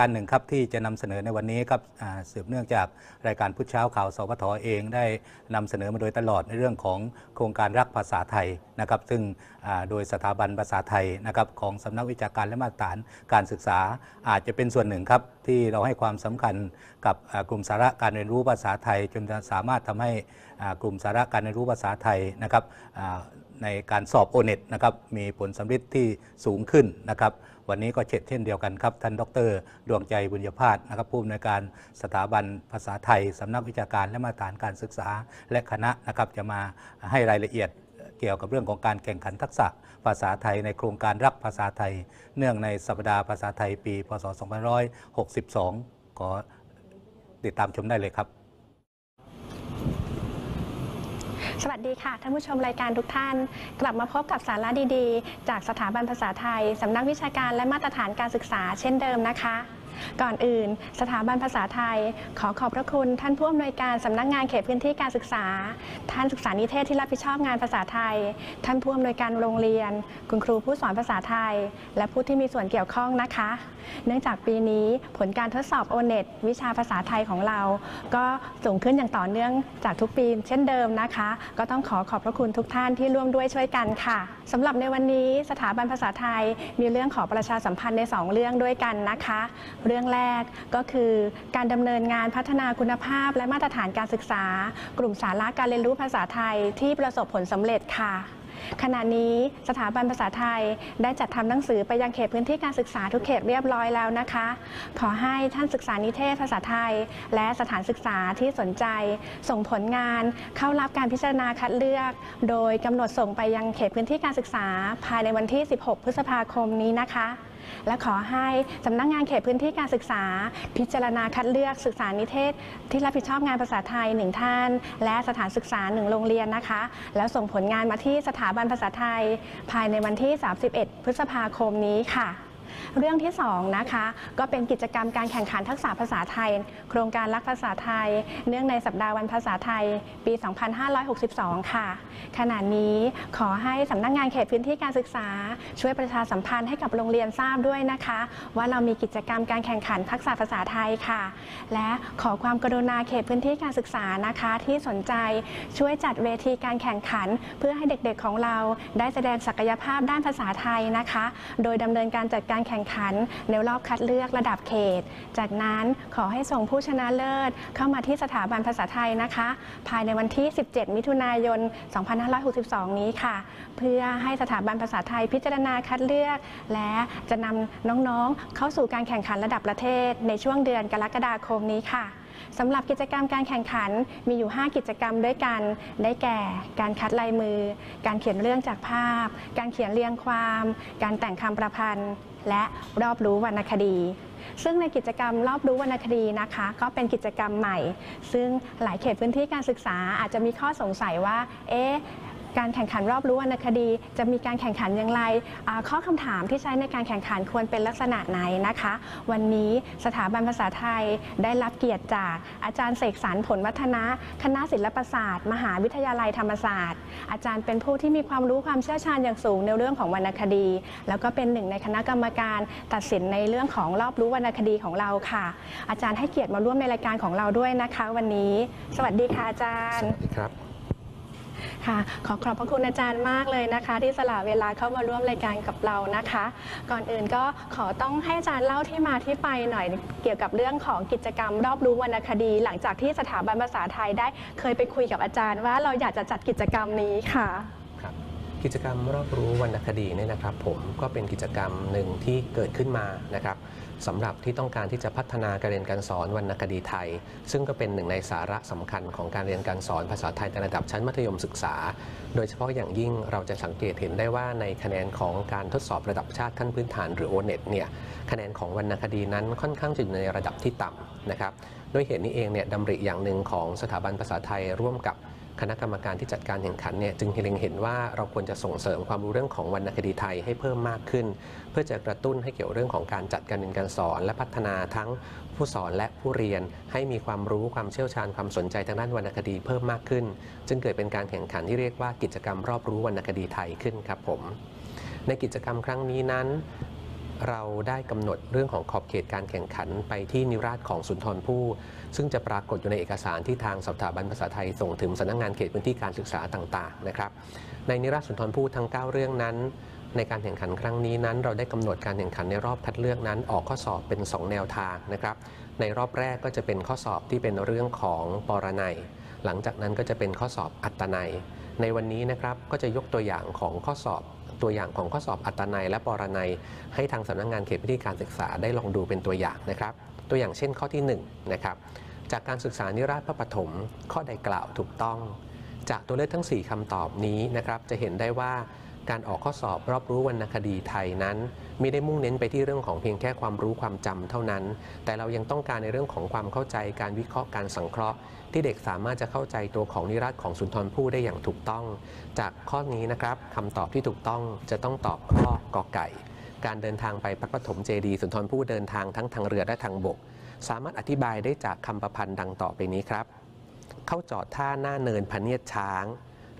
การหนึ่งครับที่จะนำเสนอในวันนี้ครับสืบเนื่องจากรายการพุทธเช้าข่าวสพทเองได้นำเสนอมาโดยตลอดในเรื่องของโครงการรักภาษาไทยนะครับ ซึ่งโดยสถาบันภาษาไทยนะครับของสำนักวิชาการและมาตรฐานการศึกษาอาจจะเป็นส่วนหนึ่งครับที่เราให้ความสำคัญกับกลุ่มสาระการเรียนรู้ภาษาไทย จนสามารถทำให้กลุ่มสาระการเรียนรู้ภาษาไทยนะครับ ในการสอบโอเน็ตนะครับมีผลสำฤทธิ์ที่สูงขึ้นนะครับ วันนี้ก็เช่นเช่นเดียวกันครับ ท่านดร ดวงใจบุญญพาสนะครับผู้อำนวยการสถาบันภาษาไทยสำนักวิชาการและมาตรฐานการศึกษาและคณะนะครับจะมาให้รายละเอียดเกี่ยวกับเรื่องของการแข่งขันทักษะภาษาไทยในโครงการรักภาษาไทย เนื่องในสัปดาห์ภาษาไทยปี พศ 2562 ขอติดตามชมได้เลยครับ สวัสดีค่ะท่านผู้ชมรายการทุกท่าน กลับมาพบกับสาระดีๆ จากสถาบันภาษาไทยสำนักวิชาการและมาตรฐานการศึกษาเช่นเดิมนะคะ ก่อนอื่น สถาบันภาษาไทย ขอขอบพระคุณท่านผู้อำนวยการสำนักงานเขตพื้นที่การศึกษา ท่านศึกษานิเทศที่รับผิดชอบงานภาษาไทย ท่านผู้อำนวยการโรงเรียน คุณครูผู้สอนภาษาไทย และผู้ที่มีส่วนเกี่ยวข้องนะคะ เนื่องจากปีนี้ผลการทดสอบโอเน็ตวิชาภาษาไทยของเรา ก็สูงขึ้นอย่างต่อเนื่องจากทุกปีเช่นเดิมนะคะ ก็ต้องขอขอบพระคุณทุกท่านที่ร่วมด้วยช่วยกันค่ะสำหรับในวันนี้สถาบันภาษาไทยมีเรื่องขอประชาสัมพันธ์ใน 2 เรื่องด้วยกันนะคะรื่องแรกก็คือการดำเนินงานพัฒนาคุณภาพ และมาตรฐานการศึกษา กลุ่มสาระการเรียนรู้ภาษาไทยที่ประสบผลสำเร็จค่ะ ขณะนี้สถาบันภาษาไทยได้จัดทำหนังสือไปยังเขตพื้นที่การศึกษาทุกเขตเรียบร้อยแล้วนะคะ ขอให้ท่านศึกษานิเทศภาษาไทย และสถานศึกษาที่สนใจ ส่งผลงานเข้ารับการพิจารณาคัดเลือก โดยกำหนดส่งไปยังเขตพื้นที่การศึกษา ภายในวันที่ 16 พฤษภาคมนี้นะคะ และขอให้สำนักงานเขตพื้นที่การศึกษา พิจารณาคัดเลือกศึกษานิเทศ ที่รับผิดชอบงานภาษาไทยหนึ่งท่าน และสถานศึกษาหนึ่งโรงเรียนนะคะ แล้วส่งผลงานมาที่สถาบันภาษาไทย ภายในวันที่ 31 พฤษภาคมนี้ค่ะ เรื่องที่2นะคะก็เป็นกิจกรรมการแข่งขันทักษะภาษาไทย โครงการรักภาษาไทย เนื่องในสัปดาห์วันภาษาไทย ปี 2562 ค่ะ ขณะนี้ขอให้สำนักงานเขตพื้นที่การศึกษา ช่วยประชาสัมพันธ์ให้กับโรงเรียนทราบด้วยนะคะ ว่าเรามีกิจกรรมการแข่งขันทักษะภาษาไทยค่ะ และขอความกรุณาเขตพื้นที่การศึกษานะคะ ที่สนใจช่วยจัดเวทีการแข่งขัน เพื่อให้เด็กๆของเราได้แสดงศักยภาพด้านภาษาไทยนะคะ โดยดำเนินการจัดการแข่งขันในรอบคัดเลือกระดับเขต จากนั้นขอให้ส่งผู้ชนะเลิศ เข้ามาที่สถาบันภาษาไทยนะคะ ภายในวันที่ 17 มิถุนายน 2562 นี้ค่ะ เพื่อให้สถาบันภาษาไทยพิจารณาคัดเลือก และจะนำน้องๆ เข้าสู่การแข่งขันระดับประเทศในช่วงเดือนกรกฎาคมนี้ค่ะ สำหรับกิจกรรมการแข่งขันมีอยู่ 5 กิจกรรมด้วยกัน ได้แก่ การคัดลายมือ การเขียนเรื่องจากภาพ การเขียนเรียงความ การแต่งคำประพันธ์ และรอบรู้วรรณคดีซึ่งในกิจกรรมรอบรู้วรรณคดีนะคะ ก็เป็นกิจกรรมใหม่ ซึ่งหลายเขตพื้นที่การศึกษาอาจจะมีข้อสงสัยว่า เอ๊ะ การแข่งขันรอบรู้วรรณคดี จะมีการแข่งขันอย่างไรข้อคำถามที่ใช้ในการแข่งขันควรเป็นลักษณะไหนนะคะ วันนี้สถาบันภาษาไทยได้รับเกียรติจากอาจารย์เสกสรรผลวัฒนะคณะศิลปศาสตร์ มหาวิทยาลัยธรรมศาสตร์ อาจารย์เป็นผู้ที่มีความรู้ความเชี่ยวชาญอย่างสูงในเรื่องของวรรณคดี แล้วก็เป็นหนึ่งในคณะกรรมการตัดสินในเรื่องของรอบรู้วรรณคดีของเราค่ะ อาจารย์ให้เกียรติมาร่วมในรายการของเราด้วยนะคะ วันนี้ สวัสดีค่ะอาจารย์สวัสดีครับ ค่ะ ขอขอบพระคุณอาจารย์มากเลยนะคะ ที่สละเวลาเข้ามาร่วมรายการกับเรานะคะ ก่อนอื่นก็ขอต้องให้อาจารย์เล่าที่มาที่ไปหน่อยเกี่ยวกับเรื่องของกิจกรรมรอบรู้วรรณคดี หลังจากที่สถาบันภาษาไทยได้เคยไปคุยกับอาจารย์ว่าเราอยากจะจัดกิจกรรมนี้ค่ะ กิจกรรมรอบรู้วรรณคดีเนี่ยนะครับผมก็เป็นกิจกรรมหนึ่งที่เกิดขึ้นมานะครับสำหรับที่ต้องการที่จะพัฒนาการเรียนการสอนวรรณคดีไทย ซึ่งก็เป็นหนึ่งในสาระสำคัญของการเรียนการสอนภาษาไทยในระดับชั้นมัธยมศึกษา โดยเฉพาะอย่างยิ่งเราจะสังเกตเห็นได้ว่าในคะแนนของการทดสอบระดับชาติขั้นพื้นฐานหรือ o n e t เนี่ยคะแนนของวรรณคดีนั้นค่อนข้างจะอยู่ในระดับที่ต่ำนะครับด้วยเหตุนี้เองเนี่ยดำริอย่างหนึ่งของสถาบันภาษาไทยร่วมกับ คณะกรรมการที่จัดการแข่งขันเนี่ยจึงเล็งเห็นว่าเราควรจะส่งเสริมความรู้เรื่องของวรรณคดีไทยให้เพิ่มมากขึ้น เพื่อจะกระตุ้นให้เกี่ยวเรื่องของการจัดการเรียนการสอน และพัฒนาทั้งผู้สอนและผู้เรียน ให้มีความรู้ความเชี่ยวชาญความสนใจทางด้านวรรณคดีเพิ่มมากขึ้น จึงเกิดเป็นการแข่งขันที่เรียกว่ากิจกรรมรอบรู้วรรณคดีไทยขึ้นครับผมในกิจกรรมครั้งนี้นั้น เราได้กำหนดเรื่องของขอบเขตการแข่งขันไปที่นิราศของสุนทรภู่ซึ่งจะปรากฏอยู่ในเอกสารที่ทางสถาบันภาษาไทยส่งถึงสำนักงานเขตพื้นที่การศึกษาต่างๆนะครับ ในนิราศสุนทรภู่ทั้ง 9 เรื่องนั้น ในการแข่งขันครั้งนี้นั้น เราได้กำหนดการแข่งขันในรอบคัดเลือกนั้น ออกข้อสอบเป็น 2 แนวทางนะครับ ในรอบแรกก็จะเป็นข้อสอบที่เป็นเรื่องของปรนัยหลังจากนั้นก็จะเป็นข้อสอบอัตนัย ในวันนี้นะครับก็จะยกตัวอย่างของข้อสอบ ตัวอย่างของข้อสอบอัตนัยและปรนัย ให้ทางสำนักงานเขตพื้นที่การศึกษาได้ลองดูเป็นตัวอย่างนะครับ ตัวอย่างเช่นข้อที่1นะครับจากการศึกษานิราศพระปฐมข้อใดกล่าวถูกต้อง จากตัวเลือกทั้ง 4คำตอบนี้นะครับจะเห็นได้ว่า การออกข้อสอบรอบรู้วรรณคดีไทยนั้น ไม่ได้มุ่งเน้นไปที่เรื่องของเพียงแค่ความรู้ความจำเท่านั้น แต่เรายังต้องการในเรื่องของความเข้าใจการวิเคราะห์การสังเคราะห์ ที่เด็กสามารถจะเข้าใจตัวของนิราศของสุนทรภู่ได้อย่างถูกต้อง จากข้อนี้นะครับคำตอบที่ถูกต้องจะต้องตอบข้อกอไก่ การเดินทางไปพระปฐมเจดีสุนทรภู่เดินทางทั้งทางเรือและทางบก สามารถอธิบายได้จากคำประพันธ์ดังต่อไปนี้ครับ เข้าจอดท่าหน้าเนินพเนียดช้าง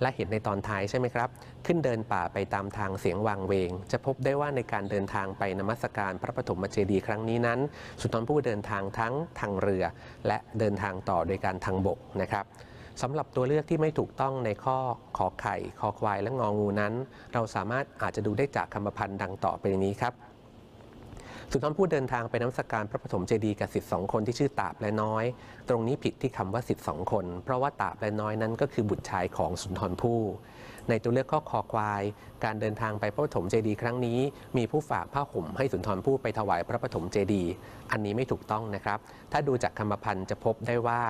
และเห็นในตอนท้ายใช่ไหมครับ ขึ้นเดินป่าไปตามทางเสียงวังเวง จะพบได้ว่าในการเดินทางไปนมัสการพระปฐมเจดีย์ครั้งนี้นั้น สุนทรภู่เดินทางทั้งทางเรือ และเดินทางต่อโดยการทางบกนะครับสำหรับตัวเลือกที่ไม่ถูกต้องในข้อขอไข่ คอควายและงองูนั้น เราสามารถอาจจะดูได้จากคำพันธ์ดังต่อไปนี้ครับ สุนทรภู่เดินทางไปนมัสการพระปฐมเจดีย์กับสิทธิสองคนที่ชื่อตาบและน้อย ตรงนี้ผิดที่คำว่าสิทธิสองคน เพราะว่าตาบและน้อยนั้นก็คือบุตรชายของสุนทรภู่ในตัวเลือกข้อคอควาย การเดินทางไปพระปฐมเจดีย์ครั้งนี้ มีผู้ฝากผ้าห่มให้สุนทรภู่ไปถวายพระปฐมเจดีย์อันนี้ไม่ถูกต้องนะครับ ถ้าดูจากคำประพันธ์จะพบได้ว่า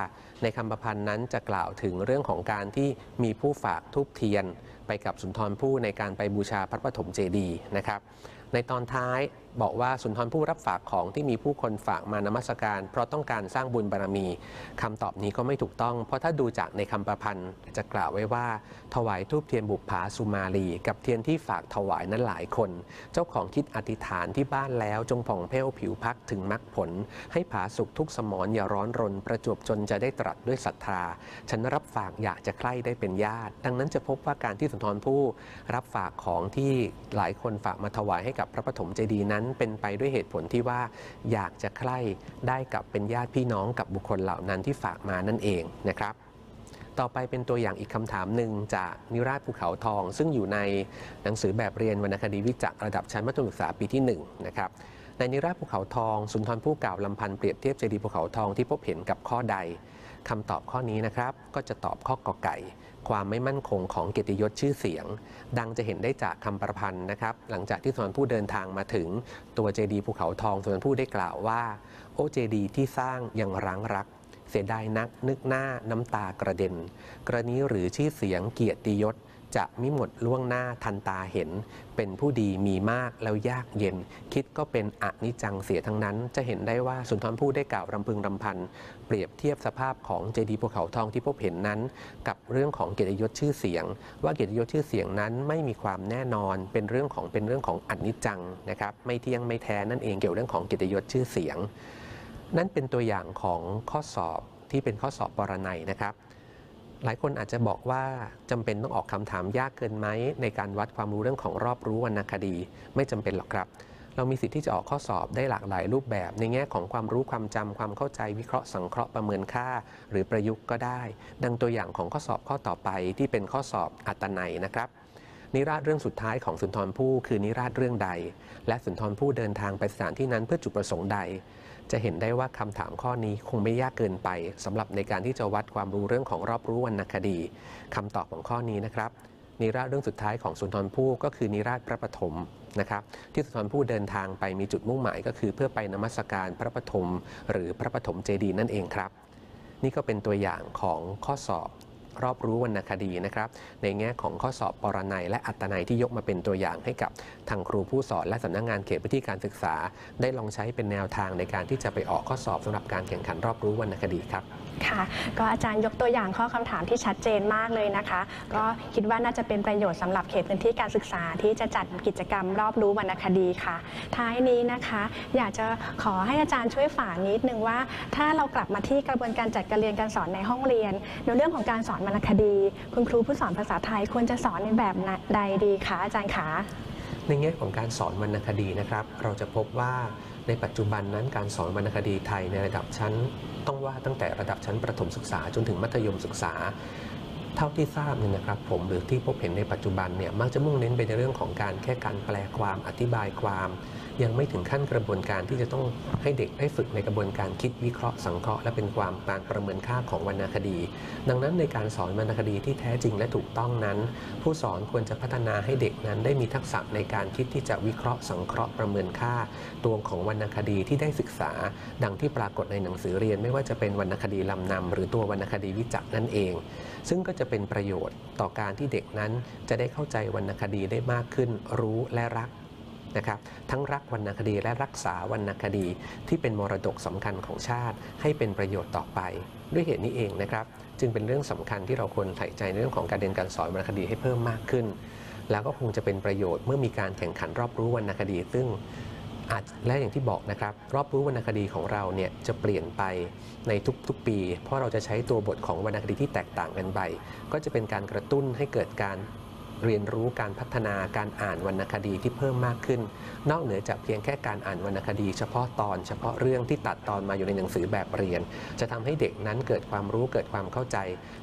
ในคำประพันธ์นั้นจะกล่าวถึงเรื่องของการที่มีผู้ฝากทูบเทียน ไปกับสุนทรภู่ในการไปบูชาพระปฐมเจดีย์นะครับในตอนท้าย บอกว่าสุนทรภู่รับฝากของที่มีผู้คนฝากมานมัสการ เพราะต้องการสร้างบุญบารมีคำตอบนี้ก็ไม่ถูกต้อง เพราะถ้าดูจากในคำประพันธ์จะกล่าวไว้ว่า ถวายทูบเทียนบุปผาสุมาลี กับเทียนที่ฝากถวายนั้นหลายคน เจ้าของคิดอธิษฐานที่บ้านแล้วจงผ่องแผ้วผิวพักถึงมรรคผล ให้ผาสุขทุกสมรอย่าร้อนรน ประจวบจนจะได้ตรัสด้วยศรัทธา ฉันรับฝากอยากจะใคร่ได้เป็นญาติ ดังนั้นจะพบว่าการที่สุนทรภู่รับฝากของที่หลายคนฝากมาถวายให้กับพระปฐมเจดีย์นั้นนเป็นไปด้วยเหตุผลที่ว่าอยากจะใคร่ได้กับเป็นญาติพี่น้องกับบุคคลเหล่านั้นที่ฝากมานั่นเองนะครับต่อไปเป็นตัวอย่างอีกคำถามหนึ่งจากนิราชภูเขาทอง ซึ่งอยู่ในหนังสือแบบเรียนวรรณคดีวิจักรระดับชั้นมัธยมศึกษาปีที่1นะครับในนิราชภูเขาทองสุนทรภู่กล่าวลำพันธ์เปรียบเทียบเจดีย์ภูเขาทองที่พบเห็นกับข้อใดคำตอบข้อนี้นะครับ ก็จะตอบข้อกอไก่ ความไม่มั่นคงของเกียรติยศชื่อเสียง ดังจะเห็นได้จากคำประพันธ์นะครับ หลังจากที่สุนผู้เดินทางมาถึงตัวเจดีย์ภูเขาทองสุนผู้ได้กล่าวว่า โอเจดีย์ที่สร้างยังร้างรัก เสียดายนักนึกหน้าน้ำตากระเด็น กรณีหรือชื่อเสียงเกียรติยศ จะมิหมดล่วงหน้าทันตาเห็น เป็นผู้ดีมีมากแล้วยากเย็น คิดก็เป็นอนิจจังเสียทั้งนั้น จะเห็นได้ว่าสุนทรภู่ได้กล่าวรำพึงรำพัน เปรียบเทียบสภาพของเจดีย์ภูเขาทองที่พบเห็นนั้น กับเรื่องของเกียรติยศชื่อเสียง ว่าเกียรติยศชื่อเสียงนั้นไม่มีความแน่นอนเป็นเรื่องของเป็นเรื่องของอนิจจังนะครับไม่เที่ยงไม่แท้นั่นเองเกี่ยวเรื่องของเกียรติยศชื่อเสียง นั่นเป็นตัวอย่างของข้อสอบที่เป็นข้อสอบปรนัยนะครับ หลายคนอาจจะบอกว่าจำเป็นต้องออกคำถามยากเกินไหมในการวัดความรู้เรื่องของรอบรู้วรรณคดี ไม่จำเป็นหรอกครับ เรามีสิทธิ์ที่จะออกข้อสอบได้หลากหลายรูปแบบ ในแง่ของความรู้ความจำความเข้าใจวิเคราะห์สังเคราะห์ประเมินค่า หรือประยุกต์ก็ได้ ดังตัวอย่างของข้อสอบข้อต่อไปที่เป็นข้อสอบอัตนัยนะครับนิราศเรื่องสุดท้ายของสุนทรภู่คือนิราศเรื่องใด และสุนทรภู่เดินทางไปสถานที่นั้นเพื่อจุดประสงค์ใด จะเห็นได้ว่าคำถามข้อนี้คงไม่ยากเกินไปสำหรับในการที่จะวัดความรู้เรื่องของรอบรู้วรรณคดีคำตอบของข้อนี้นะครับนิราศเรื่องสุดท้ายของสุนทรภู่ก็คือนิราศพระปฐมนะครับที่สุนทรภู่เดินทางไปมีจุดมุ่งหมายก็คือเพื่อไปนมัสการพระปฐมหรือพระปฐมเจดีย์นั่นเองครับ นี่ก็เป็นตัวอย่างของข้อสอบ รอบรู้วรรณคดีนะครับ ในแง่ของข้อสอบปรนัยและอัตนัยที่ยกมาเป็นตัวอย่างให้กับทางครูผู้สอนและสำนักงงานเขตพื้นที่การศึกษา ได้ลองใช้เป็นแนวทางในการที่จะไปออกข้อสอบสำหรับการแข่งขันรอบรู้วรรณคดีครับ ค่ะ ก็อาจารย์ยกตัวอย่างข้อคำถามที่ชัดเจนมากเลยนะคะ ก็คิดว่าน่าจะเป็นประโยชน์สำหรับเขตพื้นที่การศึกษาที่จะจัดกิจกรรมรอบรู้วรรณคดีค่ะ ท้ายนี้นะคะ อยากจะขอให้อาจารย์ช่วยฝากนิดนึงว่า ถ้าเรากลับมาที่กระบวนการจัดการเรียนการสอนในห้องเรียน ในเรื่องของการสอนวรรณคดี คุณครูผู้สอนภาษาไทยควรจะสอนในแบบใดดีคะอาจารย์คะ ในแง่ของการสอนวรรณคดีนะครับ เราจะพบว่าในปัจจุบันนั้นการสอนวรรณคดีไทยในระดับชั้น ต้องว่าตั้งแต่ระดับชั้นประถมศึกษาจนถึงมัธยมศึกษา เท่าที่ทราบเนี่ยนะครับ ผมหรือที่พบเห็นในปัจจุบันเนี่ยมักจะมุ่งเน้นไปในเรื่องของการแค่การแปลความอธิบายความ ยังไม่ถึงขั้นกระบวนการที่จะต้องให้เด็กได้ฝึกในกระบวนการคิดวิเคราะห์สังเคราะห์และเป็นความการประเมินค่าของวรรณคดี ดังนั้นในการสอนวรรณคดีที่แท้จริงและถูกต้องนั้น ผู้สอนควรจะพัฒนาให้เด็กนั้นได้มีทักษะในการคิดที่จะวิเคราะห์สังเคราะห์ประเมินค่า ตัวของวรรณคดีที่ได้ศึกษา ดังที่ปรากฏในหนังสือเรียน ไม่ว่าจะเป็นวรรณคดีลำนำหรือตัววรรณคดีวิจักนั่นเอง ซึ่งก็จะเป็นประโยชน์ต่อการที่เด็กนั้นจะได้เข้าใจวรรณคดีได้มากขึ้น รู้และรัก นะครับทั้งรักวรรณคดีและรักษาวรรณคดีที่เป็นมรดกสำคัญของชาติ ให้เป็นประโยชน์ต่อไป ด้วยเหตุนี้เองนะครับจึงเป็นเรื่องสำคัญที่เราควรใส่ใจในเรื่องของการเรียนการสอนวรรณคดีให้เพิ่มมากขึ้น แล้วก็คงจะเป็นประโยชน์เมื่อมีการแข่งขันรอบรู้วรรณคดี ซึ่งอาจและอย่างที่บอกนะครับรอบรู้วรรณคดีของเราเนี่ยจะเปลี่ยนไปในทุกๆปี เพราะเราจะใช้ตัวบทของวรรณคดีที่แตกต่างกันไป ก็จะเป็นการกระตุ้นให้เกิดการ เรียนรู้การพัฒนาการอ่านวรรณคดีที่เพิ่มมากขึ้น นอกเหนือจากเพียงแค่การอ่านวรรณคดี เฉพาะตอนเฉพาะเรื่องที่ตัดตอนมาอยู่ในหนังสือแบบเรียน จะทำให้เด็กนั้นเกิดความรู้เกิดความเข้าใจ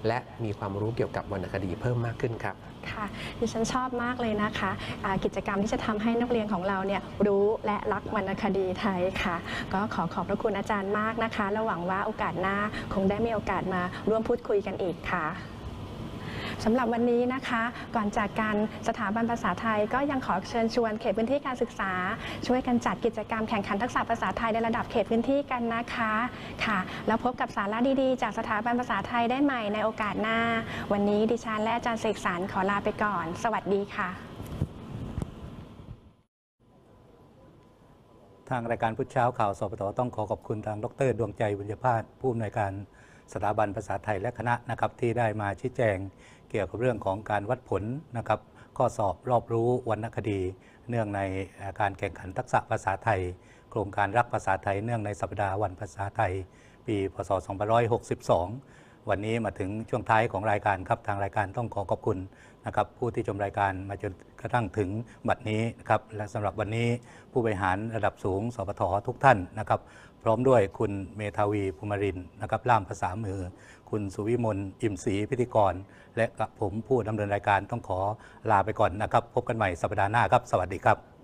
และมีความรู้เกี่ยวกับวรรณคดีเพิ่มมากขึ้นครับค่ะดิฉันชอบมากเลยนะคะอ่ากิจกรรมที่จะทำให้นักเรียนของเราเนี่ยรู้และรักวรรณคดีไทยค่ะ ก็ขอขอบพระคุณอาจารย์มากนะคะและหวังว่าโอกาสหน้าคงได้มีโอกาสมาร่วมพูดคุยกันอีกค่ะ สำหรับวันนี้นะคะ ก่อนจากกันสถาบันภาษาไทย ก็ยังขอเชิญชวนเขตพื้นที่การศึกษา ช่วยกันจัดกิจกรรมแข่งขันทักษะภาษาไทยในระดับเขตพื้นที่กันนะคะค่ะ แล้วพบกับสาระดีๆ จากสถาบันภาษาไทยได้ใหม่ในโอกาสหน้า วันนี้ดิฉันและอาจารย์เสกสรรขอลาไปก่อน สวัสดีค่ะ ทางรายการพุทธเช้าข่าวสปทต้องขอขอบคุณทางดร ดวงใจบุญญพาสผู้อำนวยการ สถาบันภาษาไทยและคณะนะครับที่ได้มาชี้แจงเกี่ยวกับเรื่องของการวัดผลนะครับข้อสอบรอบรู้วรรณคดี เนื่องในการแข่งขันทักษะภาษาไทย โครงการรักภาษาไทยเนื่องในสัปดาห์วันภาษาไทย ปี พศ 2562 วันนี้มาถึงช่วงท้ายของรายการครับทางรายการต้องขอขอบคุณนะครับผู้ที่ชมรายการมาจนกระทั่งถึงบัดนี้นะครับและสำหรับวันนี้ผู้บริหารระดับสูงสปททุกท่านนะครับ พร้อมด้วยคุณเมธาวีภูมิรินนะครับล่ามภาษามือ คุณสุวิมลอิ่มศรีพิธีกร และกับผมผู้ดำเนินรายการต้องขอลาไปก่อนนะครับ พบกันใหม่สัปดาห์หน้าครับ สวัสดีครับ